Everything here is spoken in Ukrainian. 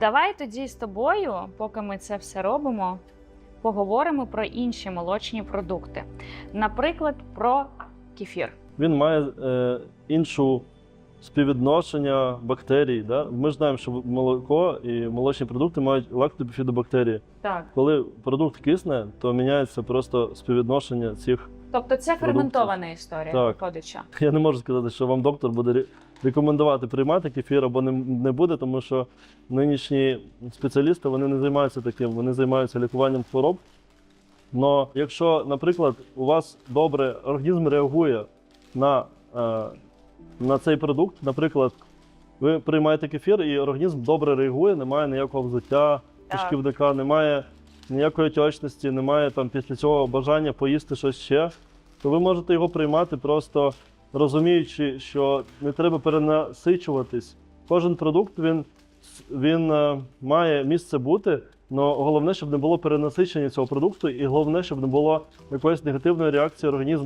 Давай тоді з тобою, поки ми це все робимо, поговоримо про інші молочні продукти. Наприклад, про кефір. Він має е, іншу співвідношення бактерій. Да? Ми ж знаємо, що молоко і молочні продукти мають лактобіфідобактерії. Так. Коли продукт кисне, то міняється просто співвідношення цих. Тобто це ферментована історія, Так. виходить. Я не можу сказати, що вам доктор буде рекомендувати приймати кефір або не, не буде, тому що нинішні спеціалісти вони не займаються таким, вони займаються лікуванням хвороб. Но якщо, наприклад, у вас добре організм реагує на, е, на цей продукт, наприклад, ви приймаєте кефір, і організм добре реагує, немає ніякого взуття, кишківника, немає ніякої отечності, немає там після цього бажання поїсти щось ще, то ви можете його приймати просто розуміючи, що не треба перенасичуватись. Кожен продукт він, він е, має місце бути, але головне, щоб не було перенасичення цього продукту, і головне, щоб не було якоїсь негативної реакції організму.